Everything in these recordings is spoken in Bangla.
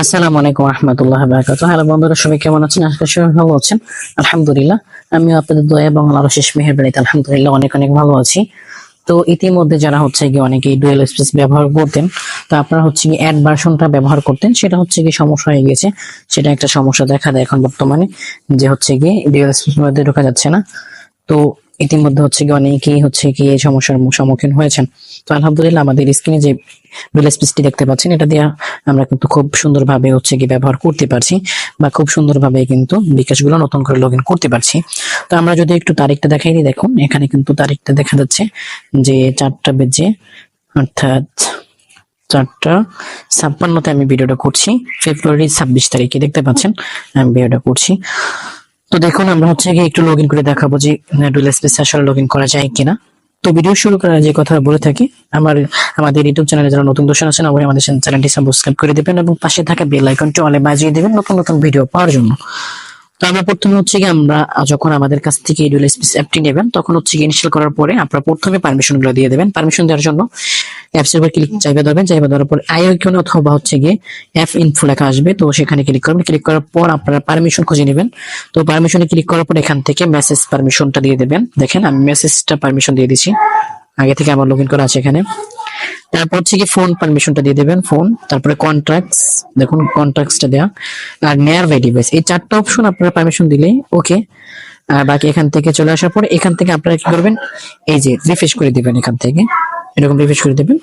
আসসালামু আলাইকুম রহমতুল্লাহ বারকাত হ্যালো বন্ধুরা, সবাই কেমন আছেন? আজকে সবাই ভালো আছেন। আলহামদুলিল্লাহ আমি আপনাদের দয়া এবং আল্লাহর শেষ মেহেরবানিতে আলহামদুলিল্লাহ অনেক অনেক ভালো আছি। তো ইতিমধ্যে যারা হচ্ছে কি অনেকে ডুয়েল স্পেস ব্যবহার করতেন, তো আপনারা হচ্ছে কি অ্যাড ভার্সনটা ব্যবহার করতেন, সেটা হচ্ছে কি সমস্যা হয়ে গেছে। সেটা একটা সমস্যা দেখা দেয় এখন বর্তমানে, যে হচ্ছে কি ডুয়েল স্পেস মধ্যে ঢোকা যাচ্ছে না। তো ইতিমধ্যে হচ্ছে কি অনেকেই হচ্ছে কি এই সমস্যার সম্মুখীন হয়েছেন। তো আলহামদুলিল্লাহ আমাদের স্ক্রিনে যে ডুয়েল স্পেসটি দেখতে পাচ্ছেন, এটা দিয়ে আমরা কিন্তু খুব সুন্দরভাবে হচ্ছে কি ব্যবহার করতে পারছি বা খুব সুন্দরভাবে কিন্তু বিকাশগুলো নতুন করে লগ করতে পারছি। তো আমরা যদি একটু তারিখটা দেখাই দিই, দেখুন, এখানে কিন্তু তারিখটা দেখা যাচ্ছে যে চারটা বেজে, অর্থাৎ চারটা ছাপ্পান্নতে আমি ভিডিওটা করছি। ফেব্রুয়ারি ছাব্বিশ তারিখে, দেখতে পাচ্ছেন? আমি ভিডিওটা করছি। তো দেখুন, আমরা হচ্ছে গিয়ে একটু লগ ইন করে দেখাবো যে ডুয়েল স্পেস আসলে লগ করা যায় কিনা। তো ভিডিও শুরু করার যে কথা বলে থাকি, আমার, আমাদের ইউটিউব চ্যানেলে যারা নতুন দর্শন আছেন, অবশ্যই আমাদের চ্যানেলটি সাবস্ক্রাইব করে দেবেন এবং পাশে থাকা বেল আইকনটি অলে বাজিয়ে দেবেন নতুন নতুন ভিডিও পাওয়ার জন্য। তো আমরা প্রথমে হচ্ছে কি আমরা যখন আমাদের কাছ থেকে স্পেস অ্যাপটি নেবেন, তখন হচ্ছে কি ইনস্টল করার পরে প্রথমে দিয়ে দেবেন। পারমিশন দেওয়ার জন্য অ্যাপস এর উপর ক্লিক চাইবে ধরবেন, চাইবে ধরার পর আই অথবা হচ্ছে গিয়ে অ্যাপ ইনফো লেখা আসবে। তো সেখানে ক্লিক করবেন। ক্লিক করার পর আপনারা পারমিশন খুঁজে নেবেন। তো পারমিশনে ক্লিক করার পর এখান থেকে মেসেজ পারমিশনটা দিয়ে দেবেন। দেখেন আমি মেসেজটা পারমিশন দিয়ে দিছি আগে থেকে আমার লগ ইন করা আছে এখানে। তারপর হচ্ছে কি ফোন পারমিশনটা দিয়ে দেবেন ফোন তারপরে কন্ট্রাক্টস দেখুন কন্ট্রাক্টসটা দেয়া, আর নেয়ার বাই ডিভাইস এই চারটা অপশন আপনারা পারমিশন দিলে ওকে আর বাকি এখান থেকে চলে আসার পর এখান থেকে আপনারা কি করবেন, এই যে রিফ্রেশ করে দিবেন এখান থেকে। এরকম রিফ্রেশ করে দেবেন।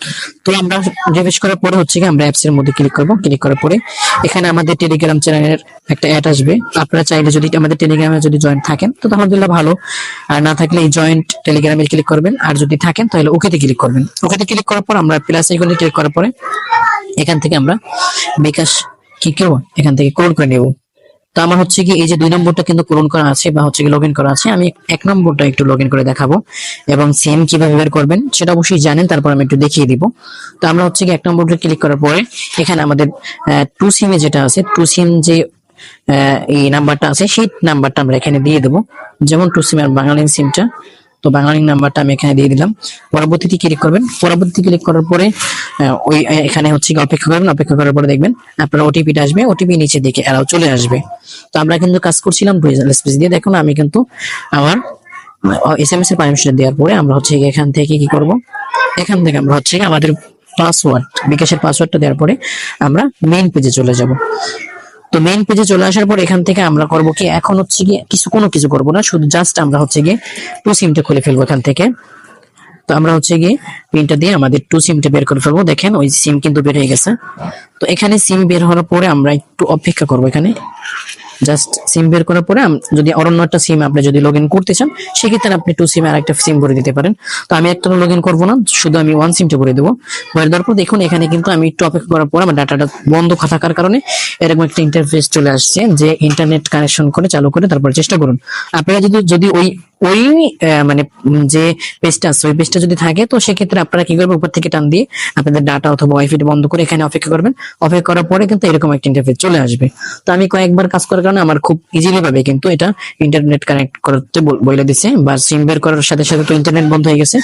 তো আমরা রিফ্রেশ করার পরে হচ্ছে কি আমরা অ্যাপস এর মধ্যে ক্লিক করব। ক্লিক করার পরে এখানে আমাদের টেলিগ্রাম চ্যানেলের একটা অ্যাড আসবে। আপনারা চাইলে যদি আমাদের টেলিগ্রামে যদি জয়েন থাকেন, তো আলহামদুলিল্লাহ ভালো। আর না থাকলে এই জয়েন্ট টেলিগ্রামে ক্লিক করবেন। আর যদি থাকেন, তাহলে ওকেতে ক্লিক করবেন। ওকেতে ক্লিক করার পর আমরা প্লাস আইকনে ক্লিক করার পরে এখান থেকে আমরা বিকাশ কি করব? এখান থেকে কোড করে নেব। তো আমার হচ্ছে কি এই যে দুই নম্বরটা কিন্তু পূরণ করা আছে বা হচ্ছে কি লগ করা আছে, আমি এক নম্বরটা একটু লগ করে দেখাবো এবং সেম কীভাবে বের করবেন সেটা অবশ্যই জানেন, তারপর আমি একটু দেখিয়ে দিব। তো আমরা হচ্ছে কি এক নম্বরটা ক্লিক করার পরে এখানে আমাদের টু সিমে যেটা আছে টু সিম যে এই নাম্বারটা আছে, সেই নাম্বারটা আমরা এখানে দিয়ে দেবো। যেমন টু সিম আর বাঙালি সিমটা তো বাঙালি নাম্বারটা আমি এখানে দিয়ে দিলাম। পরবর্তীতে ক্লিক করবেন। পরবর্তীতে ক্লিক করার পরে ওই এখানে হচ্ছে অপেক্ষা করবেন। অপেক্ষা করার পরে দেখবেন আপনার ওটিপিটা আসবে। ওটিপি নিচে দিকে এরাও চলে আসবে। তো আমরা কিন্তু কাজ করছিলাম স্পেস দিয়ে। দেখুন, আমি কিন্তু আমার এস এম এস এর পারমিশন দেওয়ার পরে আমরা হচ্ছে এখান থেকে কি করব? এখান থেকে আমরা হচ্ছে আমাদের পাসওয়ার্ড বিকাশের পাসওয়ার্ডটা দেওয়ার পরে আমরা মেইন পেজে চলে যাব। তো মেইন পেজে চলে আসার পর এখান থেকে আমরা করব কি, এখন হচ্ছে গিয়ে কিছু, কোনো কিছু করব না, শুধু জাস্ট আমরা হচ্ছে গিয়ে টু সিমটা খুলে ফেলব এখান থেকে। তো আমরা হচ্ছে গিয়ে পিনটা দিয়ে আমাদের টু সিমটা বের করে ফেলব। দেখেন ওই সিম কিন্তু বের হয়ে গেছে। তো এখানে সিম বের হওয়ার পরে আমরা একটু অপেক্ষা করব এখানে। জাস্ট সিম বের করার পরে যদি অন্য একটা সিম আপনি যদি লগ ইন করতে চান, সেক্ষেত্রে আপনি টু সিম আর একটা সিম ভরে দিতে পারেন। তো আমি একটা লগ ইন করব না, শুধু আমি ওয়ান সিমটা ভরে দেবো। ভরে দেওয়ার পর দেখুন, এখানে কিন্তু আমি একটু অপেক্ষা করার পর আমার ডাটাটা বন্ধ থাকার কারণে এরকম একটা ইন্টারফেস চলে আসছে যে ইন্টারনেট কানেকশন করে, চালু করে, তারপর চেষ্টা করুন। আপনারা যদি যদি ওই ওই মানে যে পেজটা আছে, ওই পেজটা যদি থাকে, তো সেক্ষেত্রে আপনারা কি করবেন? উপর থেকে টান দিয়ে আপনাদের ডাটা অথবা ওয়াইফাই বন্ধ করে এখানে অপেক্ষা করবেন। অপেক্ষা করার পরে কিন্তু এরকম একটা ইন্টারফেস চলে আসবে। তো আমি কয়েকবার কাজ করার কারণে আমার খুব ইজিলি ভাবে কিন্তু এটা ইন্টারনেট কানেক্ট করতে বলে দিছে বা সিম বের করার সাথে সাথে তো ইন্টারনেট বন্ধ হয়ে গেছে।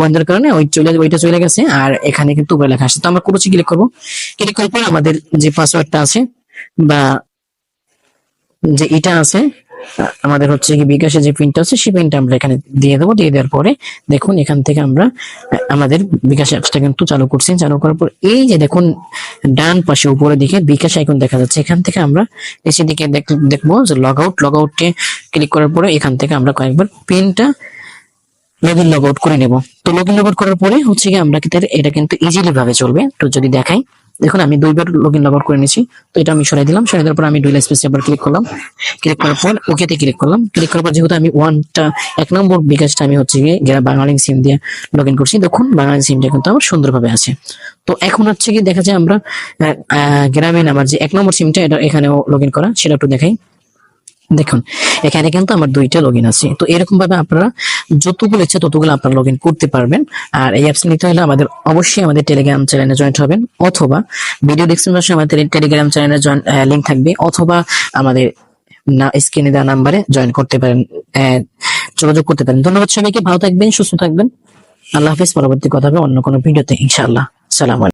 বন্ধের কারণে ওই চলে, ওইটা চলে গেছে আর এখানে কিন্তু উপরে লেখা আসছে তো আমরা কোনো ক্লিক করব? ক্লিক করার পর আমাদের যে পাসওয়ার্ডটা আছে বা যে এটা আছে আমাদের হচ্ছে কি বিকাশে যে পিনটা আছে, সেই পিনটা আমরা এখানে দিয়ে দেবো। দিয়ে দেওয়ার পরে দেখুন, এখান থেকে আমরা আমাদের বিকাশ অ্যাপসটা কিন্তু চালু করছি। চালু করার পর এই যে দেখুন, ডান পাশে উপরে দিকে বিকাশ আইকন দেখা যাচ্ছে। এখান থেকে আমরা এসে দিকে দেখ- দেখব যে লগ আউট লগ আউটে ক্লিক করার পরে এখান থেকে আমরা কয়েকবার পিনটা লগ ইন লগ আউট করে নেব। তো লগ ইন লগ আউট করার পরে হচ্ছে কি আমরা কিন্তু এটা কিন্তু ইজিলি ভাবে চলবে। তো যদি দেখাই দেখুন, আমি দুইবার লগ ইন লগ আউট করে নিয়েছি। তো এটা আমি সরাই দিলাম, সরাই দেওয়ার পর আমি ডুয়েল স্পেস আবার ক্লিক করলাম। ক্লিক করার পর ওকেতে ক্লিক করলাম। ক্লিক করার পর যেহেতু আমি ওয়ানটা এক নম্বর বিকাশটা আমি হচ্ছে গিয়ে বাঙালি সিম দিয়ে লগ ইন করছি। দেখুন বাঙালি সিমটা কিন্তু আমার সুন্দরভাবে আছে। তো এখন হচ্ছে কি দেখা যায় আমরা গ্রামীণ আমার যে এক নম্বর সিমটা এটা এখানেও লগ ইন করা, সেটা একটু দেখাই। দেখুন, এখানে কিন্তু আমার দুইটা লগ আছে। তো এরকম ভাবে আপনারা যতগুলো ইচ্ছে ততগুলো আপনারা লগ করতে পারবেন। আর এই অ্যাপস নিতে হলে আমাদের অবশ্যই আমাদের টেলিগ্রাম চ্যানেলে জয়েন্ট হবেন, অথবা ভিডিও ডিসক্রিপশনে আমাদের টেলিগ্রাম চ্যানেলে লিংক থাকবে, অথবা আমাদের না স্ক্রিনে দেওয়া নাম্বারে জয়েন করতে পারেন যোগাযোগ করতে পারেন। ধন্যবাদ সবাইকে, ভালো থাকবেন, সুস্থ থাকবেন। আল্লাহ হাফিজ, পরবর্তী কথা হবে অন্য কোনো ভিডিওতে ইনশাআল্লাহ। সালাম